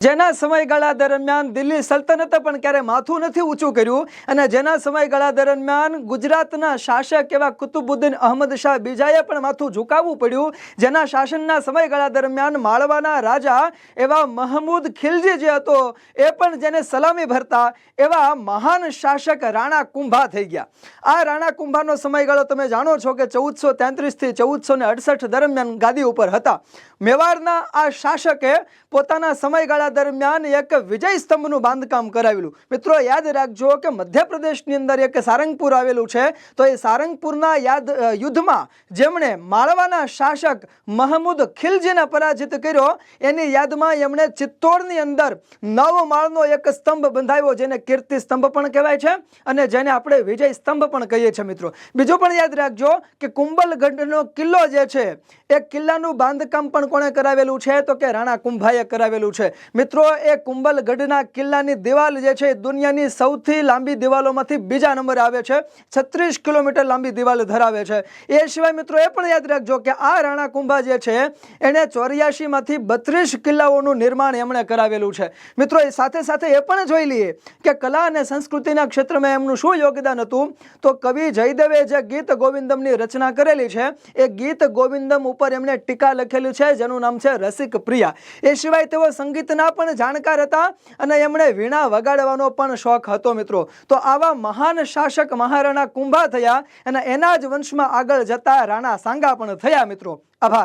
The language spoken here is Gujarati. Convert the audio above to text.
જેના સમયગાળા દરમિયાન દિલ્હી સલ્તનતે પણ ક્યારે માથું નથી ઊંચું કર્યું અને જેના સમયગાળા દરમિયાન ગુજરાતના શાસક એવા કુતુબુદ્દીન અહમદ શાહ બીજાએ પણ માથું ઝુકાવવું પડ્યું. જેના શાસનના સમયગાળા દરમિયાન માળવાના રાજા એવા મહમૂદ ખિલજી જે હતો, એ પણ જેને સલામી ભરતા એવા મહાન શાસક રાણા કુંભા થઈ ગયા. આ રાણા કુંભાનો સમયગાળો તમે જાણો છો કે ચૌદસો તેત્રીસથી ચૌદસો ને અડસઠ દરમિયાન ગાદી ઉપર હતા. મેવાડના આ શાસકે પોતાના સમયગાળા દરમિયાન એક વિજય સ્તંભનું બાંધકામ કરાવેલું. મિત્રો, યાદ રાખજો કે મધ્યપ્રદેશની અંદર એક સારંગપુર આવેલું છે. તો એ સારંગપુરના યાદ યુદ્ધમાં જેમણે માળવાના શાસક મહમૂદ ખિલજીને પરાજિત કર્યો, એની યાદમાં એમણે ચિત્તોડની અંદર નવ માળનો એક સ્તંભ બંધાવ્યો, જેને કીર્તિ સ્તંભ પણ કહેવાય છે અને જેને આપણે વિજય સ્તંભ પણ કહીએ છીએ, મિત્રો. બીજું પણ યાદ રાખજો કે કુંભલગઢનો કિલ્લો જે છે, એ કિલ્લાનું બાંધકામ પણ કોણે કરાવેલું છે? તો કે રાણા કુંભાએ કરાવેલું છે. મિત્રો, એ કુંભલગઢના કિલ્લાની દિવાલ જે છે દુનિયાની સૌથી લાંબી દિવાલોમાંથી બીજા નંબરે આવે છે. છત્રીસ કિલોમીટર લાંબી દિવાલ ધરાવે છે. એ સિવાય મિત્રો, એ પણ યાદ રાખજો કે આ રાણા કુંભા જે છે એણે ચોર્યાસીમાંથી બત્રીસ કિલ્લાઓનું નિર્માણ એમણે કરાવેલું છે. મિત્રો, એ સાથે સાથે એ પણ જોઈ લઈએ કે કલા અને સંસ્કૃતિના ક્ષેત્રમાં એમનું શું યોગદાન હતું. તો કવિ જયદેવે જે ગીત ગોવિંદમની રચના કરેલી છે, એ ગીત ગોવિંદમ ઉપર એમણે ટીકા લખેલી છે, જેનું નામ છે રસિક પ્રિયા. એ સિવાય તેઓ સંગીતના પણ જાણકાર હતા અને એમણે વીણા વગાડવાનો પણ શોખ હતો મિત્રો. તો આવા મહાન શાસક મહારાણા કુંભા થયા અને એના જ વંશમાં આગળ જતા રાણા સાંગા પણ થયા મિત્રો. આભાર.